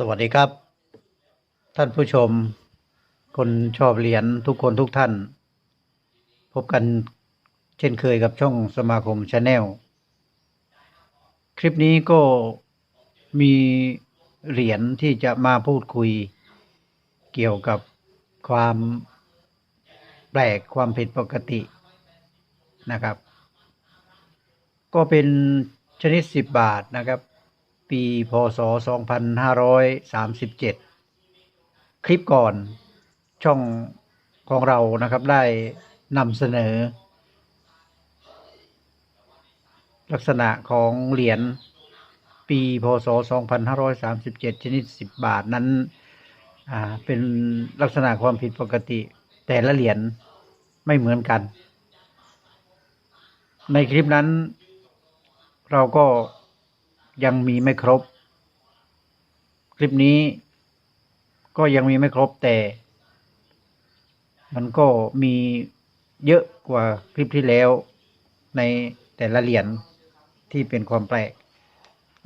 สวัสดีครับ ท่านผู้ชม คนชอบเหรียญทุกคนทุกท่าน พบกันเช่นเคยกับช่องสมาคมชาแนลคลิปนี้ก็มีเหรียญที่จะมาพูดคุย เกี่ยวกับความแปลกความผิดปกตินะครับ ก็เป็นชนิด 10 บาทนะครับ ปีพศ 2537 คลิปก่อนช่องของเรานะครับได้นำเสนอ ลักษณะของเหรียญปีพศ 2537 ชนิด 10 บาทนั้นเป็นลักษณะความผิดปกติ แต่ละเหรียญไม่เหมือนกัน ในคลิปนั้น เราก็ ยังมีไม่ครบ คลิปนี้ก็ยังมีไม่ครบแต่ มันก็มีเยอะกว่าคลิปที่แล้วในแต่ละเหรียญที่เป็นความแปลก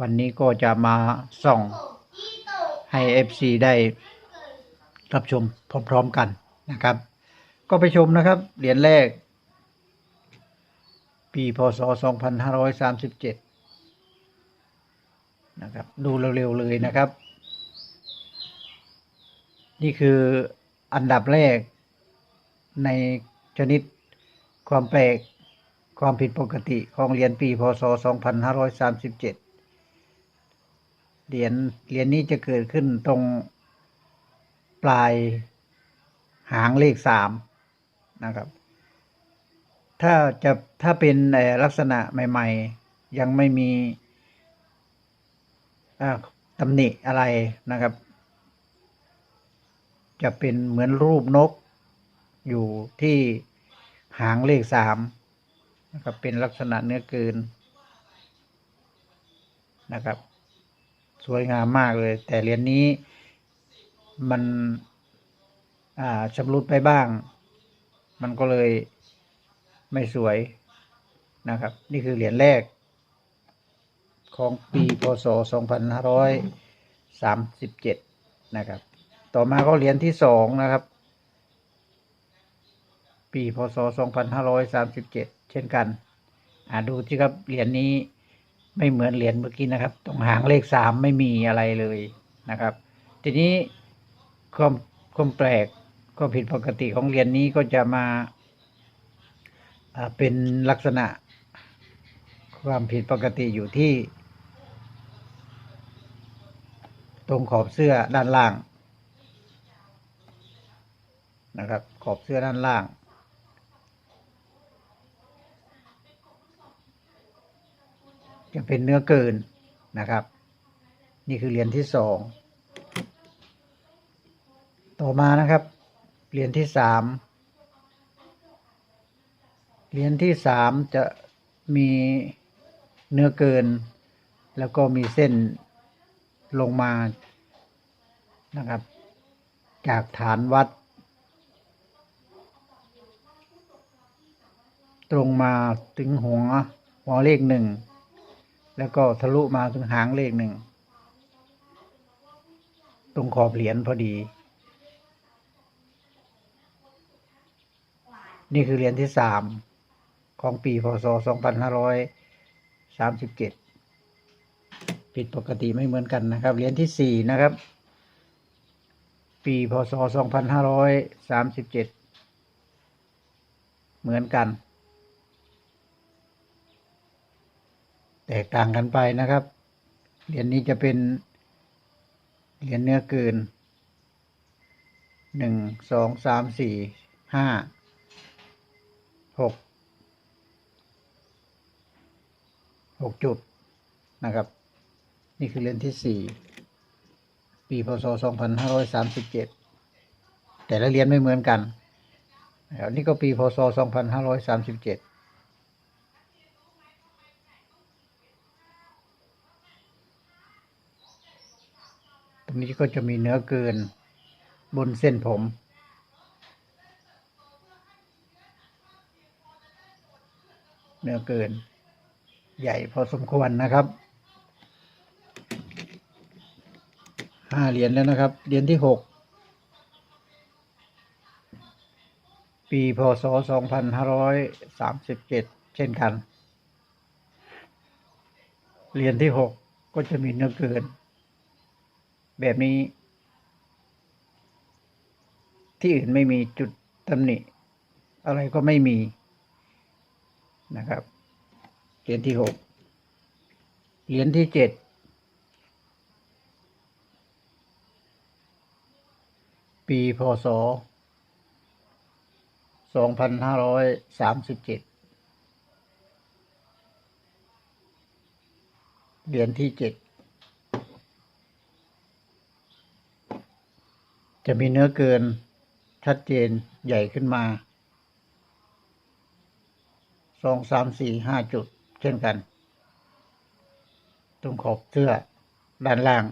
วันนี้ก็จะมาส่องให้ FC ได้รับชมพร้อมๆกันนะครับ ก็ไปชมนะครับ เหรียญแรก ปีพศ 2537 นะครับ ดูเร็วๆเลยนะครับ นี่คืออันดับแรกในชนิดความแปลกความผิดปกติของเหรียญปีพศ 2537 เหรียญเหรียญนี้จะเกิดขึ้นตรงปลายหางเลขสามนะครับ ถ้าจะถ้าเป็นลักษณะใหม่ ๆ ยังไม่มี ตำหนิอะไรนะครับ จะเป็นเหมือนรูปนก อยู่ที่หางเลขสามนะครับเป็นลักษณะเนื้อเกินนะครับ สวยงามมากเลย แต่เหรียญนี้มันชำรุดไปบ้าง มันก็เลยไม่สวยนะครับ นี่คือเหรียญแรก ของปีพศ 2537 นะครับ ต่อมาก็เหรียญที่สองนะครับ ปีพศ 2537 เช่นกัน อ่าดูที่ครับเหรียญนี้ไม่เหมือนเหรียญเมื่อกี้นะครับ ตรงหางเลขสามไม่มีอะไรเลยนะครับ ทีนี้ความความแปลกก็ผิดปกติของเหรียญนี้ก็จะมาอ่าเป็นลักษณะความผิดปกติอยู่ที่ ตรงขอบเสื้อด้านล่างนะครับ ขอบเสื้อด้านล่าง จะเป็นเนื้อเกินนะครับ นี่คือเหรียญที่สองต่อมานะครับ เหรียญที่สามเหรียญที่สามจะมีเนื้อเกิน แล้วก็มีเส้น ลงมานะครับ จากฐานวัด ตรงมาถึงหัวหัวเลขหนึ่ง แล้วก็ทะลุมาถึงหางเลขหนึ่ง ตรงขอบเหรียญพอดี นี่คือเหรียญที่สามของปีพศ 2537 ผิดปกติไม่เหมือนกันนะครับ เหรียญที่สี่นะครับ ปีพศ2537เหมือนกัน แตกต่างกันไปนะครับ เหรียญนี้จะเป็น เหรียญเนื้อเกินหนึ่งสองสามสี่ห้าหกหกจุดนะครับ นี่คือเหรียญที่สี่ปีพศสองพันห้าร้อยสามสิบเจ็ดแต่ละเรียญไม่เหมือนกันนะครับนี่ก็ปีพศสองพันห้าร้อยสามสิบเจ็ดตรงนี้ก็จะมีเนื้อเกินบนเส้นผมเนื้อเกิน ใหญ่พอสมควรนะครับ ห้าเหรียญแล้วนะครับ เหรียญที่หกปีพศสองพันห้าร้อยสามสิบเจ็ดเช่นกัน เหรียญที่หกก็จะมีเนื้อเกิน แบบนี้ ที่อื่นไม่มีจุดตำหนิ อะไรก็ไม่มีนะครับ เหรียญที่หกเหรียญที่เจ็ด ปี พศสองพันห้าร้อยสามสิบเจ็ดเหรียญที่เจ็ด จะมีเนื้อเกินชัดเจนใหญ่ขึ้นมาสองสามสี่ห้าจุด เช่นกัน ตรงขอบเสื้อด้านล่าง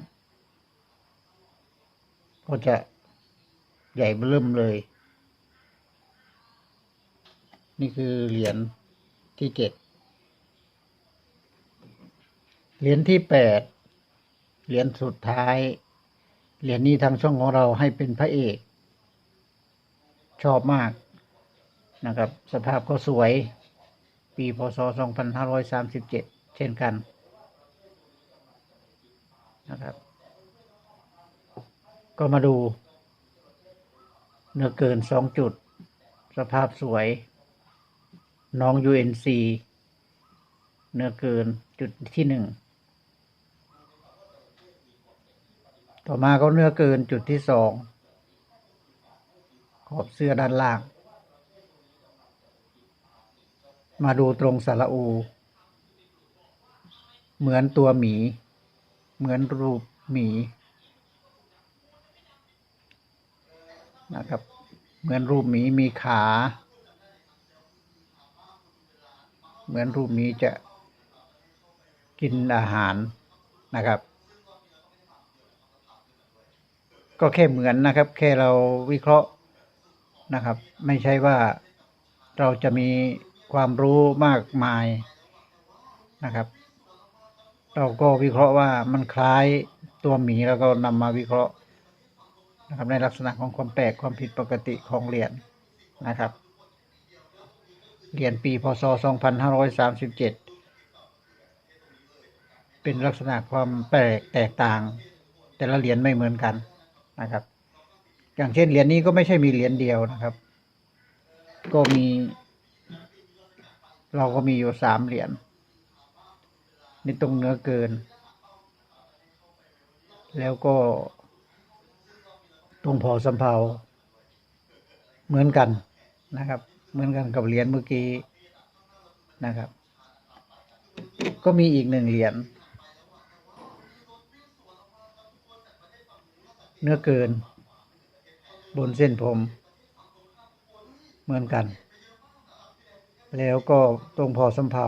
ก็จะ ใหญ่เริ่มเลย นี่คือเหรียญที่เจ็ดเหรียญที่แปดเหรียญสุดท้าย เหรียญนี้ทางช่องของเราให้เป็นพระเอก ชอบมากนะครับ สภาพก็สวย ปีพศ 2537 เช่นกันนะครับ ก็มาดู เนื้อเกินสองจุด สภาพสวย น้อง UNC เนื้อเกินจุดที่หนึ่ง ต่อมาก็เนื้อเกินจุดที่สอง ขอบเสื้อด้านล่าง มาดูตรงสระอู เหมือนตัวหมี เหมือนรูปหมี นะครับ เหมือนรูปหมีมีขา เหมือนรูปหมีจะกินอาหารนะครับ ก็แค่เหมือนนะครับ แค่เราวิเคราะห์นะครับ ไม่ใช่ว่าเราจะมีความรู้มากมายนะครับ เราก็วิเคราะห์ว่ามันคล้ายตัวหมีแล้วก็นำมาวิเคราะห์ นะครับในลักษณะของความแปลกความผิดปกติของเหรียญนะครับ เหรียญปีพศ 2537 เป็นลักษณะความแปลกแตกต่าง แต่ละเหรียญไม่เหมือนกันนะครับ อย่างเช่นเหรียญนี้ก็ไม่ใช่มีเหรียญเดียวนะครับ ก็มี เราก็มีอยู่สามเหรียญนี่ตรงเนื้อเกิน แล้วก็ งพอสำเภาเหมือนกันนะครับ เหมือนกันกับเหรียญเมื่อกี้นะครับ ก็มีอีกหนึ่งเหรียญเนื้อเกิน บนเส้นผม เหมือนกัน แล้วก็ตรงพอสำเภา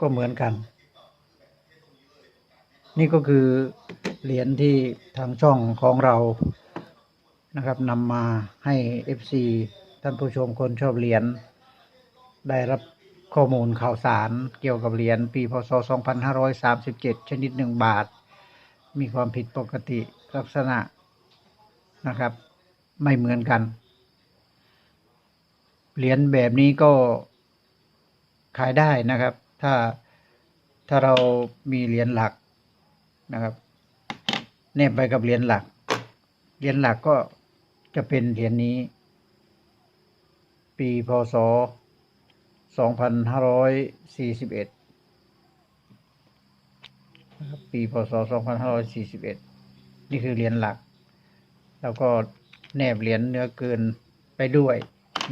ก็เหมือนกัน นี่ก็คือ เหรียญที่ทางช่องของเรานะครับนำมาให้ FC ท่านผู้ชมคนชอบเหรียญได้รับข้อมูลข่าวสารเกี่ยวกับเหรียญปีพศ 2537 ชนิดหนึ่งบาท มีความผิดปกติลักษณะนะครับ ไม่เหมือนกัน เหรียญแบบนี้ก็ขายได้นะครับ ถ้าถ้าเรามีเหรียญหลักนะครับ แนบไปกับเหรียญหลัก เหรียญหลักก็จะเป็นเหรียญนี้ ปีพศ 2541นะครับปีพศ 2541 นี่คือเหรียญหลัก แล้วก็แนบเหรียญเนื้อเกินไปด้วย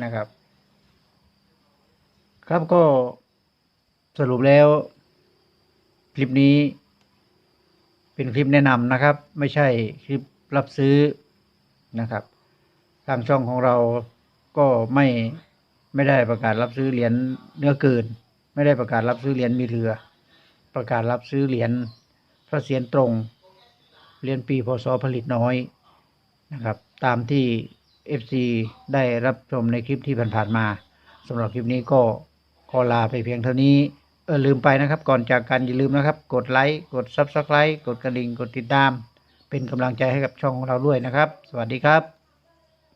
นะครับ ครับก็สรุปแล้วคลิปนี้ เป็นคลิปแนะนำนะครับ ไม่ใช่คลิปรับซื้อนะครับ ทางช่องของเราก็ไม่ไม่ได้ประกาศรับซื้อเหรียญเนื้อเกิน ไม่ได้ประกาศรับซื้อเหรียญมีเรือ ประกาศรับซื้อเหรียญพระเศียรตรงเหรียญปีพศผลิตน้อยนะครับ ตามที่ FC ได้รับชมในคลิปที่ผ่านๆมาสำหรับคลิปนี้ก็ขอลาไปเพียงเท่านี้ เออลืมไปนะครับ ก่อนจากกันอย่าลืมนะครับ กดไลค์กด Subscribe กดกระดิ่งกดติดตาม เป็นกำลังใจให้กับช่องของเราด้วยนะครับ สวัสดีครับ